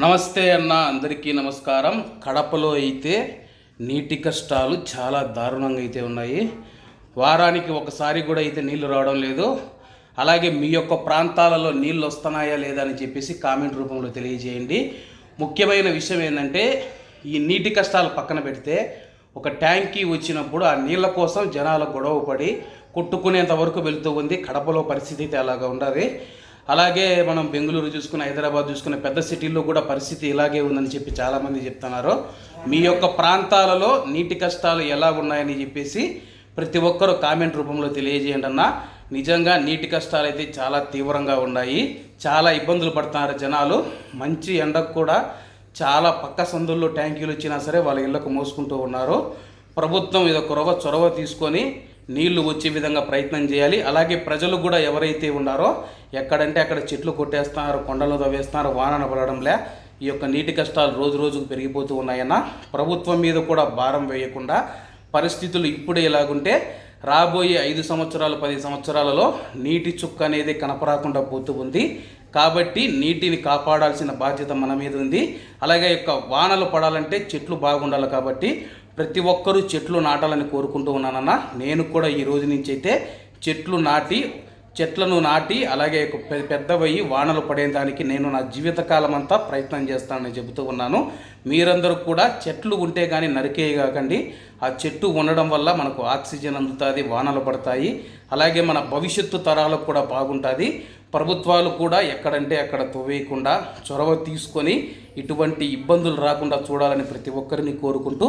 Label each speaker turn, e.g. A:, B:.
A: నమస్తే అన్న అందరికీ నమస్కారం. కడపలో అయితే నీటి కష్టాలు చాలా దారుణంగా అయితే ఉన్నాయి. వారానికి ఒకసారి కూడా అయితే నీళ్ళు రావడం లేదు. అలాగే మీ యొక్క ప్రాంతాలలో నీళ్ళు వస్తున్నాయా లేదా అని చెప్పేసి కామెంట్ రూపంలో తెలియజేయండి. ముఖ్యమైన విషయం ఏంటంటే ఈ నీటి కష్టాలు పక్కన పెడితే ఒక ట్యాంకీ వచ్చినప్పుడు ఆ నీళ్ళ కోసం జనాలు గొడవ పడి కొట్టుకునేంత వరకు వెళుతూ ఉంది. కడపలో పరిస్థితి అయితే అలాగా ఉండదు అలాగే మనం బెంగళూరు చూసుకున్న హైదరాబాద్ చూసుకున్న పెద్ద సిటీల్లో కూడా పరిస్థితి ఇలాగే ఉందని చెప్పి చాలామంది చెప్తున్నారు. మీ యొక్క ప్రాంతాలలో నీటి కష్టాలు ఎలా ఉన్నాయని చెప్పేసి ప్రతి ఒక్కరూ కామెంట్ రూపంలో తెలియజేయండి అన్న. నిజంగా నీటి కష్టాలు అయితే చాలా తీవ్రంగా ఉన్నాయి. చాలా ఇబ్బందులు పడుతున్నారు జనాలు. మంచి ఎండకు కూడా చాలా పక్క సందుల్లో ట్యాంకీలు వచ్చినా సరే వాళ్ళ ఇళ్ళకు మోసుకుంటూ ఉన్నారు. ప్రభుత్వం ఇది ఒక చొరవ తీసుకొని నీళ్ళు వచ్చే విధంగా ప్రయత్నం చేయాలి. అలాగే ప్రజలు కూడా ఎవరైతే ఉన్నారో ఎక్కడంటే అక్కడ చెట్లు కొట్టేస్తున్నారు కొండలు తవ్వేస్తున్నారు వానన పడడంలే ఈ యొక్క నీటి కష్టాలు రోజు రోజుకు పెరిగిపోతూ ఉన్నాయన్న ప్రభుత్వం మీద కూడా భారం వేయకుండా పరిస్థితులు ఇప్పుడే ఇలాగుంటే రాబోయే ఐదు సంవత్సరాలు పది సంవత్సరాలలో నీటి చుక్క అనేది కనపరాకుండా పోతూ ఉంది. కాబట్టి నీటిని కాపాడాల్సిన బాధ్యత మన మీద ఉంది. అలాగే యొక్క వానలు పడాలంటే చెట్లు బాగుండాలి కాబట్టి ప్రతి ఒక్కరూ చెట్లు నాటాలని కోరుకుంటూ ఉన్నానన్న. నేను కూడా ఈ రోజు నుంచి అయితే చెట్లు నాటి చెట్లను నాటి అలాగే పెద్దవయ్యి వానలు పడేదానికి నేను నా జీవితకాలం అంతా ప్రయత్నం చేస్తానని చెబుతూ ఉన్నాను. మీరందరూ కూడా చెట్లు ఉంటే కానీ నరికేయగాకండి ఆ చెట్టు ఉండడం వల్ల మనకు ఆక్సిజన్ అందుతుంది వానలు పడతాయి. అలాగే మన భవిష్యత్తు తరాలకు కూడా బాగుంటుంది. ప్రభుత్వాలు కూడా ఎక్కడంటే అక్కడ తోవేయకుండా చొరవ తీసుకొని ఇటువంటి ఇబ్బందులు రాకుండా చూడాలని ప్రతి ఒక్కరిని కోరుకుంటూ